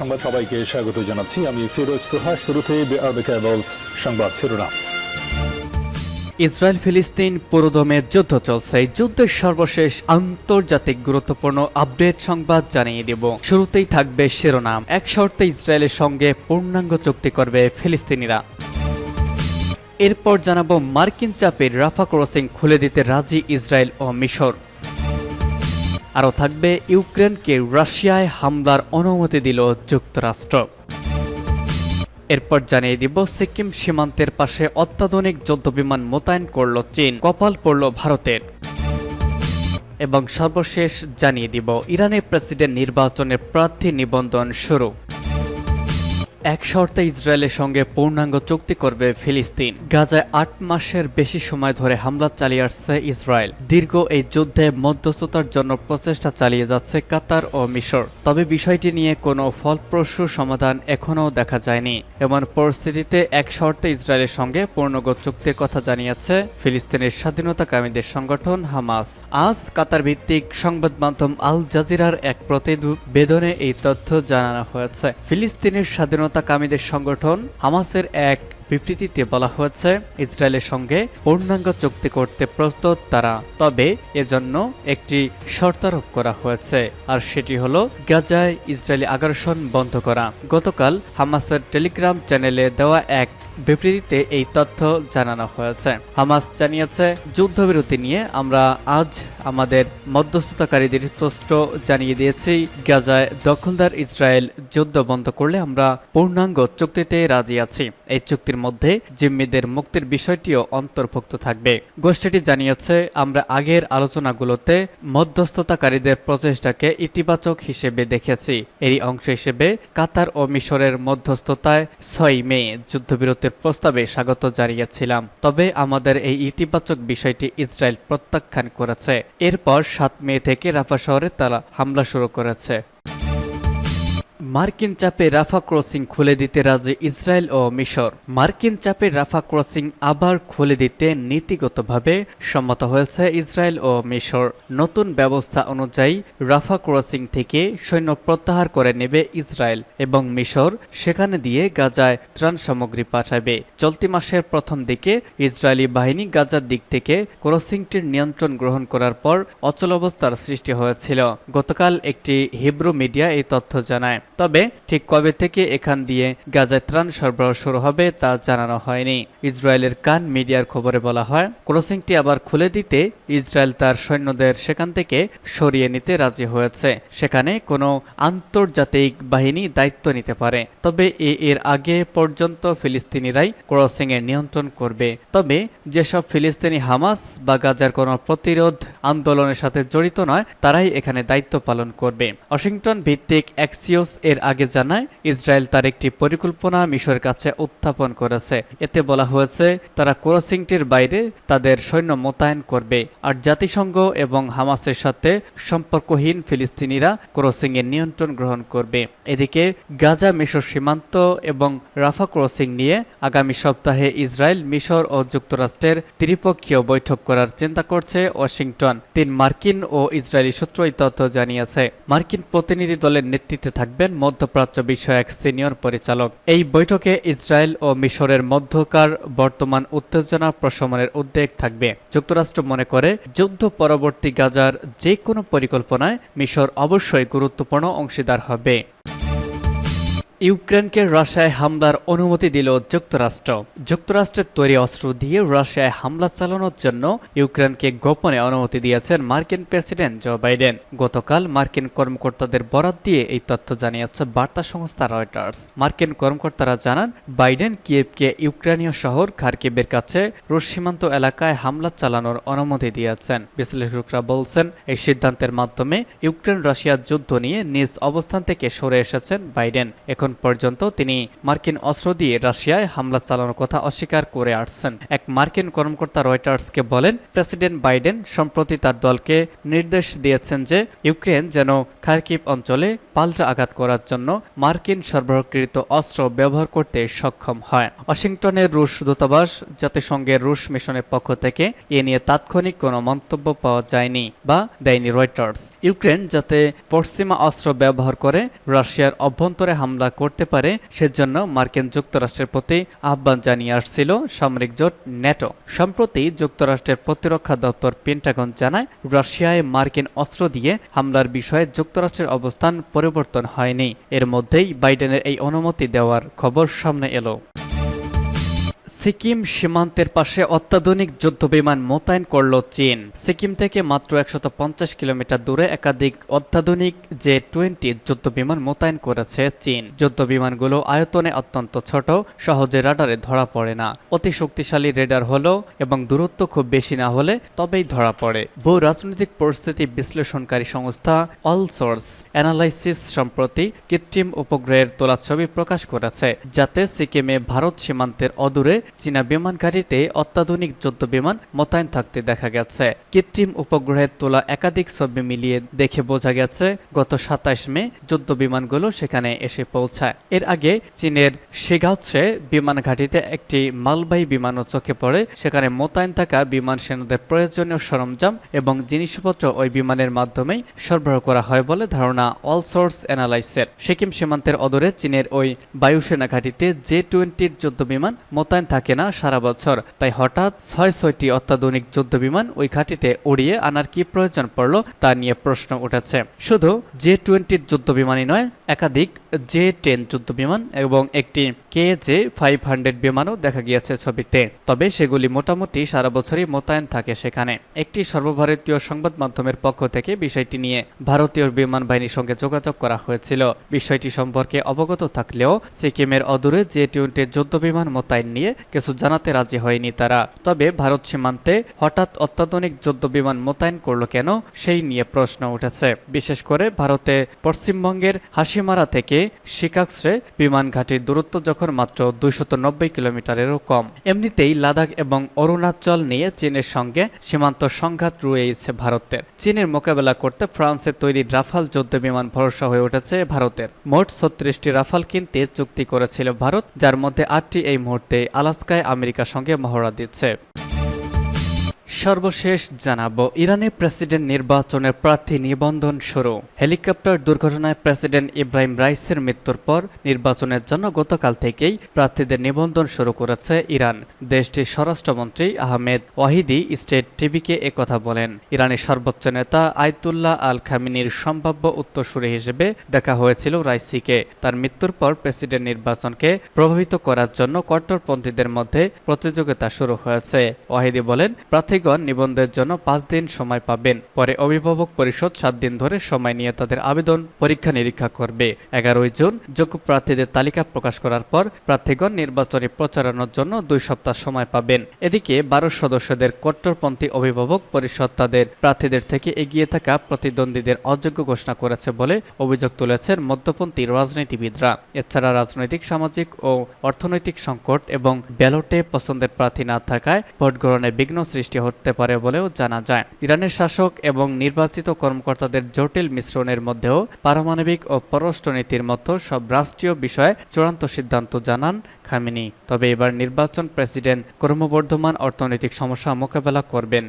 সংবাদ সবাইকে স্বাগত জানাচ্ছি। আমি ফিরোজ তোহা শুরুতে সংবাদ শিরোনাম। ইসরায়েল ফিলিস্তিন পুরোদমে যুদ্ধ চলছে। যুদ্ধের সর্বশেষ আন্তর্জাতিক গুরুত্বপূর্ণ আপডেট সংবাদ জানিয়ে দেব। শুরুতেই থাকবে শিরোনাম। এক শর্তে ইসরায়েলের সঙ্গে পূর্ণাঙ্গ চুক্তি করবে ফিলিস্তিনিরা। এরপর জানাব মার্কিন চাপের রাফা ক্রসিং খুলে দিতে রাজি ইসরায়েল ও মিশর। আরও থাকবে ইউক্রেনকে রাশিয়ায় হামলার অনুমতি দিল যুক্তরাষ্ট্র। এরপর জানিয়ে দিব, সিকিম সীমান্তের পাশে অত্যাধুনিক যুদ্ধবিমান মোতায়েন করল চীন, কপাল পড়ল ভারতের। এবং সর্বশেষ জানিয়ে দিব, ইরানের প্রেসিডেন্ট নির্বাচনের প্রার্থী নিবন্ধন শুরু। এক শর্তে ইসরায়েলের সঙ্গে পূর্ণাঙ্গ চুক্তি করবে ফিলিস্তিন। গাজায় আট মাসের বেশি সময় ধরে হামলা চালিয়ে আসছে ইসরায়েল। দীর্ঘ এই যুদ্ধে মধ্যস্থতার জন্য প্রচেষ্টা চালিয়ে যাচ্ছে কাতার ও মিশর। তবে বিষয়টি নিয়ে কোনো ফলপ্রসূ সমাধান এখনও দেখা যায়নি। এমন পরিস্থিতিতে এক শর্তে ইসরায়েলের সঙ্গে পূর্ণাঙ্গ চুক্তির কথা জানিয়েছে ফিলিস্তিনের স্বাধীনতাকামীদের সংগঠন হামাস। আজ কাতার ভিত্তিক সংবাদ মাধ্যম আল জাজিরার এক প্রতিবেদনে এই তথ্য জানানো হয়েছে। ফিলিস্তিনের স্বাধীনতাকামীদের সংগঠন হামাসের এক বিবৃতিতে বলা হয়েছে, ইসরায়েলের সঙ্গে পূর্ণাঙ্গ চুক্তি করতে প্রস্তুত তারা। তবে এজন্য একটি শর্তারোপ করা হয়েছে, আর সেটি হল গাজায় ইসরায়েলি আগ্রাসন বন্ধ করা। গতকাল হামাসের টেলিগ্রাম চ্যানেলে দেওয়া এক বিবৃতিতে এই তথ্য জানানো হয়েছে। হামাস জানিয়েছে, যুদ্ধবিরতি নিয়ে আমরা আজ আমাদের মধ্যস্থতাকারীদের স্পষ্ট জানিয়ে দিয়েছি। গাজায় দখলদার ইসরায়েল যুদ্ধ বন্ধ করলে আমরা পূর্ণাঙ্গ চুক্তিতে রাজি আছি। এই চুক্তির মধ্যে জিম্মিদের মুক্তির বিষয়টিও অন্তর্ভুক্ত থাকবে। গোষ্ঠীটি জানিয়েছে, আমরা আগের আলোচনাগুলোতে মধ্যস্থতাকারীদের প্রচেষ্টাকে ইতিবাচক হিসেবে দেখেছি। এরই অংশ হিসেবে কাতার ও মিশরের মধ্যস্থতায় ছয় মে যুদ্ধবিরতির প্রস্তাবে স্বাগত জানিয়েছিলাম। তবে আমাদের এই ইতিবাচক বিষয়টি ইসরায়েল প্রত্যাখ্যান করেছে। এরপর সাত মে থেকে রাফা শহরে তারা হামলা শুরু করেছে। মার্কিন চাপে রাফা ক্রসিং খুলে দিতে রাজি ইসরায়েল ও মিশর। মার্কিন চাপে রাফা ক্রসিং আবার খুলে দিতে নীতিগতভাবে সম্মত হয়েছে ইসরায়েল ও মিশর। নতুন ব্যবস্থা অনুযায়ী রাফা ক্রসিং থেকে সৈন্য প্রত্যাহার করে নেবে ইসরায়েল এবং মিশর, সেখানে দিয়ে গাজায় ত্রাণ সামগ্রী পাঠাবে। চলতি মাসের প্রথম দিকে ইসরায়েলি বাহিনী গাজার দিক থেকে ক্রসিংটির নিয়ন্ত্রণ গ্রহণ করার পর অচলাবস্থার সৃষ্টি হয়েছিল। গতকাল একটি হিব্রু মিডিয়া এই তথ্য জানায়। তবে ঠিক কবে থেকে এখান দিয়ে গাজায় ত্রাণ সরবরাহ শুরু হবে তা জানানো হয়নি। ইসরায়েলের কান মিডিয়ার খবরে বলা হয়, ক্রসিংটি আবার খুলে দিতে ইসরায়েল তার সৈন্যদের সেখান থেকে সরিয়ে নিতে রাজি হয়েছে। সেখানে কোনো আন্তর্জাতিক বাহিনী দায়িত্ব নিতে পারে। তবে এ এর আগে পর্যন্ত ফিলিস্তিনিরাই ক্রসিং এর নিয়ন্ত্রণ করবে। তবে যেসব ফিলিস্তিনি হামাস বা গাজার কোনো প্রতিরোধ আন্দোলনের সাথে জড়িত নয়, তারাই এখানে দায়িত্ব পালন করবে। ওয়াশিংটন ভিত্তিক অ্যাক্সিওস এর আগে জানায়, ইসরায়েল তার একটি পরিকল্পনা মিশরের কাছে উত্থাপন করেছে। এতে বলা হয়েছে, তারা ক্রসিংটির বাইরে তাদের সৈন্য মোতায়েন করবে আর জাতিসংঘ এবং হামাসের সাথে সম্পর্কহীন ফিলিস্তিনিরা ক্রসিং এর নিয়ন্ত্রণ গ্রহণ করবে। এদিকে গাজা, মিশর সীমান্ত এবং রাফা ক্রসিং নিয়ে আগামী সপ্তাহে ইসরায়েল, মিশর ও যুক্তরাষ্ট্রের ত্রিপক্ষীয় বৈঠক করার চিন্তা করছে ওয়াশিংটন। তিন মার্কিন ও ইসরায়েলি সূত্র এই তথ্য জানিয়েছে। মার্কিন প্রতিনিধি দলের নেতৃত্বে থাকবেন মধ্যপ্রাচ্য বিষয়ক সিনিয়র পরিচালক। এই বৈঠকে ইসরায়েল ও মিশরের মধ্যকার বর্তমান উত্তেজনা প্রশমনের উদ্বেগ থাকবে। যুক্তরাষ্ট্র মনে করে, যুদ্ধ পরবর্তী গাজার যে কোনো পরিকল্পনায় মিশর অবশ্যই গুরুত্বপূর্ণ অংশীদার হবে। ইউক্রেনকে রাশিয়ায় হামলার অনুমতি দিল যুক্তরাষ্ট্র। যুক্তরাষ্ট্রের তৈরি অস্ত্র দিয়ে রাশিয়ায় হামলা চালানোর জন্য ইউক্রেনকে গোপনে অনুমতি দিয়েছেন মার্কিন প্রেসিডেন্ট জো বাইডেন। গতকাল মার্কিন কর্মকর্তাদের বরাত দিয়ে এই তথ্য জানিয়েছে বার্তা সংস্থা রয়টার্স। মার্কিন কর্মকর্তারা জানান, বাইডেন কিয়েভকে ইউক্রেনীয় শহর খার্কিবের কাছে রুশ সীমান্ত এলাকায় হামলা চালানোর অনুমতি দিয়েছেন। বিশ্লেষকরা বলছেন, এই সিদ্ধান্তের মাধ্যমে ইউক্রেন রাশিয়ার যুদ্ধ নিয়ে নিজ অবস্থান থেকে সরে এসেছেন বাইডেন। এখন এখন পর্যন্ত তিনি মার্কিন অস্ত্র দিয়ে রাশিয়ায় হামলা চালানোর কথা অস্বীকার করে আসছেন। এক মার্কিন কর্মকর্তা রয়টার্সকে বলেন, প্রেসিডেন্ট বাইডেন সম্প্রতি তার দলকে নির্দেশ দিয়েছেন যে ইউক্রেন যেন খার্কিভ অঞ্চলে পাল্টা আঘাত করার জন্য মার্কিন সরবরাহকৃত অস্ত্র ব্যবহার করতে সক্ষম হয়। ওয়াশিংটনের রুশ দূতাবাস জাতিসংঘের রুশ মিশনের পক্ষ থেকে এ নিয়ে তাৎক্ষণিক কোনো মন্তব্য পাওয়া যায়নি বা দেয়নি রয়টার্স। ইউক্রেন যাতে পশ্চিমা অস্ত্র ব্যবহার করে রাশিয়ার অভ্যন্তরে হামলা করতে পারে, সেজন্য মার্কিন যুক্তরাষ্ট্রের প্রতি আহ্বান জানিয়ে আসছিল সামরিক জোট ন্যাটো। সম্প্রতি যুক্তরাষ্ট্রের প্রতিরক্ষা দপ্তর পেন্টাগন জানায়, রাশিয়ায় মার্কিন অস্ত্র দিয়ে হামলার বিষয়ে যুক্তরাষ্ট্রের অবস্থান পরিবর্তন হয়নি। এর মধ্যেই বাইডেনের এই অনুমতি দেওয়ার খবর সামনে এলো। সিকিম সীমান্তের পাশে অত্যাধুনিক যুদ্ধবিমান মোতায়েন করল চীন। সিকিম থেকে মাত্র একশত পঞ্চাশ কিলোমিটার দূরে একাধিক অত্যাধুনিক জে টোয়েন্টি যুদ্ধবিমান মোতায়েন করেছে চীন। যুদ্ধবিমানগুলো আয়তনে অত্যন্ত ছোট, সহজে রাডারে ধরা পড়ে না। অতি শক্তিশালী রেডার হলো এবং দূরত্ব খুব বেশি না হলে তবেই ধরা পড়ে। ভূ রাজনৈতিক পরিস্থিতি বিশ্লেষণকারী সংস্থা অল সোর্স অ্যানালাইসিস সম্প্রতি কৃত্রিম উপগ্রহের তোলা ছবি প্রকাশ করেছে, যাতে সিকিমে ভারত সীমান্তের অদূরে চীনা বিমানঘাটিতে অত্যাধুনিক যুদ্ধ বিমান মোতায়েন থাকতে দেখা গেছে। কৃত্রিম উপগ্রহের তোলা একাধিক ছবি মিলিয়ে দেখে বোঝা গেছে, গত সাতাশ মে যুদ্ধ বিমানগুলো সেখানে এসে পৌঁছায়। এর আগে চীনের শিগাচ্ছে বিমান ঘাটিতে একটি মালবাহী বিমানও চোখে পড়ে, সেখানে মোতায়েন থাকা বিমান সেনাদের প্রয়োজনীয় সরঞ্জাম এবং জিনিসপত্র ওই বিমানের মাধ্যমেই সরবরাহ করা হয় বলে ধারণা অল সোর্স অ্যানালাইসের সিকিম সীমান্তের অদূরে চীনের ওই বায়ুসেনা ঘাটিতে জে টোয়েন্টির যুদ্ধ বিমান মোতায়েন থাকে না সারা বছর। তাই হঠাৎ ছয় ছয়টি অত্যাধুনিক যুদ্ধ বিমান ওই ঘাটিতে উড়িয়ে আনার কি প্রয়োজন পড়ল তা নিয়ে প্রশ্ন উঠেছে। শুধু জে টোয়েন্টির যুদ্ধ বিমানই নয়, একাধিক জে টেন যুদ্ধ বিমান এবং একটি কে জে ফাইভ হান্ড্রেড বিমানও দেখা গিয়েছে ছবিতে। তবে সেগুলি মোটামুটি সারা বছরই মোতায়েন থাকে সেখানে। একটি সর্বভারতীয় সংবাদ মাধ্যমের পক্ষ থেকে বিষয়টি নিয়ে ভারতীয় বিমান বাহিনীর সঙ্গে যোগাযোগ করা হয়েছিল। বিষয়টি সম্পর্কে অবগত থাকলেও সিকিমের অদূরে জে টোয়েন্টির যুদ্ধ বিমান মোতায়েন নিয়ে কিছু জানাতে রাজি হয়নি তারা। তবে ভারত সীমান্তে হঠাৎ অত্যাধুনিক যুদ্ধ বিমান মোতায়েন করল কেন সেই নিয়ে প্রশ্ন উঠেছে। বিশেষ করে ভারতে পশ্চিমবঙ্গের হাসিমারা থেকে শিকাক্সে বিমান ঘাটির দূরত্ব যখন মাত্র দুইশত কিলোমিটারেরও কম, এমনিতেই লাদাখ এবং অরুণাচল নিয়ে চীনের সঙ্গে সীমান্ত সংঘাত রয়েছে ভারতের। চীনের মোকাবেলা করতে ফ্রান্সের তৈরি রাফাল যুদ্ধ বিমান ভরসা হয়ে উঠেছে ভারতের। মোট ছত্রিশটি রাফাল কিনতে চুক্তি করেছিল ভারত, যার মধ্যে আটটি এই মুহূর্তে আলাস্কায় আমেরিকার সঙ্গে মহড়া দিচ্ছে। সর্বশেষ জানাব, ইরানে প্রেসিডেন্ট নির্বাচনের প্রার্থী নিবন্ধন শুরু। হেলিকপ্টার দুর্ঘটনায় প্রেসিডেন্ট ইব্রাহিম রাইসের মৃত্যুর পর নির্বাচনের জন্য গতকাল থেকেই প্রার্থীদের নিবন্ধন শুরু করেছে ইরান। দেশটির স্বরাষ্ট্রমন্ত্রী আহমেদ ওয়াহিদি স্টেট টিভিকে একথা বলেন। ইরানের সর্বোচ্চ নেতা আয়তুল্লাহ আল খামিনির সম্ভাব্য উত্তরসূরি হিসেবে দেখা হয়েছিল রাইসিকে। তার মৃত্যুর পর প্রেসিডেন্ট নির্বাচনকে প্রভাবিত করার জন্য কট্টরপন্থীদের মধ্যে প্রতিযোগিতা শুরু হয়েছে। ওয়াহিদি বলেন, প্রার্থীগণ নিবন্ধের জন্য পাঁচ দিন সময় পাবেন। পরে অভিভাবক পরিষদ সাত দিন ধরে সময় নিয়ে তাদের আবেদন পরীক্ষা নিরীক্ষা করবে। এগারোই জুন যোগ্য প্রার্থীদের তালিকা প্রকাশ করার পর প্রার্থীগণ নির্বাচনী প্রচারণার জন্য দুই সপ্তাহ সময় পাবেন। এদিকে বারো সদস্যদের কট্টরপন্থী অভিভাবক পরিষদ তাদের প্রার্থীদের থেকে এগিয়ে থাকা প্রতিদ্বন্দ্বীদের অযোগ্য ঘোষণা করেছে বলে অভিযোগ তুলেছেন মধ্যপন্থী রাজনীতিবিদরা। এছাড়া রাজনৈতিক, সামাজিক ও অর্থনৈতিক সংকট এবং ব্যালটে পছন্দের প্রার্থী না থাকায় ভোট গ্রহণে বিঘ্ন সৃষ্টি হতে পারে বলেও জানা যায়। ইরানের শাসক এবং নির্বাচিত কর্মকর্তাদের জটিল মিশ্রণের মধ্যেও পারমাণবিক ও পররাষ্ট্রনীতির মতো সব রাষ্ট্রীয় বিষয়ে চূড়ান্ত সিদ্ধান্ত জানান খামিনি। তবে এবার নির্বাচন প্রেসিডেন্ট ক্রমবর্ধমান অর্থনৈতিক সমস্যা মোকাবেলা করবেন।